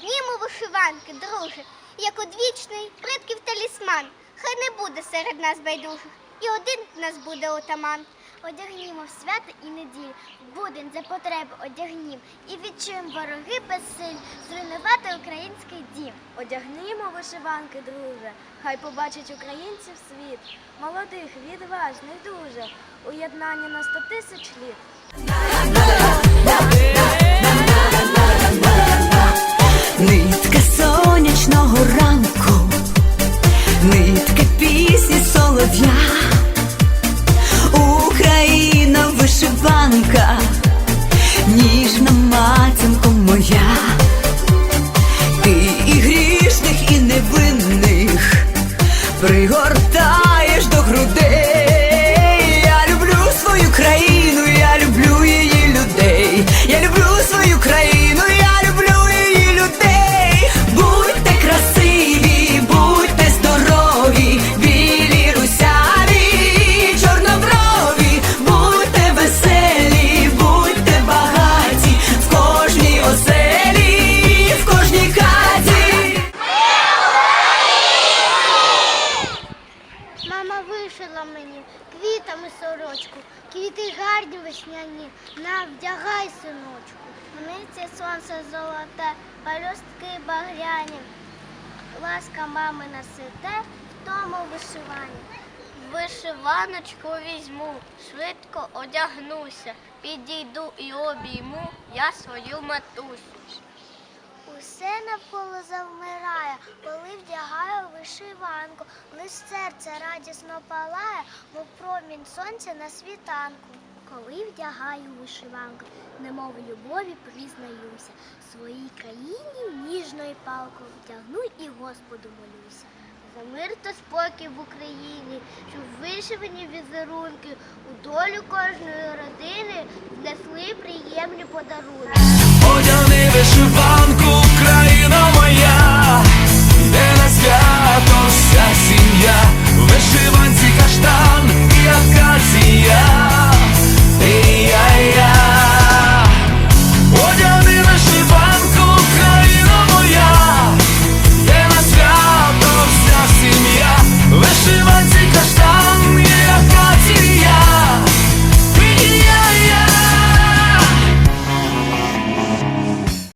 Одягнімо вишиванки, друже, як одвічний предків талісман. Хай не буде серед нас байдужих, і один в нас буде отаман. Одягнімо в свято і неділю, в будень за потреби одягнім, і відчуємо вороги безсиль зруйнувати український дім. Одягнімо вишиванки, друже, хай побачить українців світ, молодих, відважних дуже, у єднанні на сто тисяч літ. Вишиванка, ніжна матінко моя, ти і грішних, і невинних пригортаєш вишила мені квітами сорочку, квіти гарні весняні, на вдягай, синочку. Мниці сонце золоте, палюстки багряні. Ласка мами насите в тому вишиванні. Вишиваночку візьму, швидко одягнуся, підійду і обійму я свою матусю. Усе навколо завмирає, коли вдягаю вишиванку, лиш серце радісно палає, мов промінь сонця на світанку. Коли вдягаю вишиванку, немов любові признаюся, своїй країні ніжною палкою вдягну і Господу молюся. За мир та спокій в Україні, щоб вишивані візерунки у долю кожної родини внесли приємні подарунки. Одяни вишиванки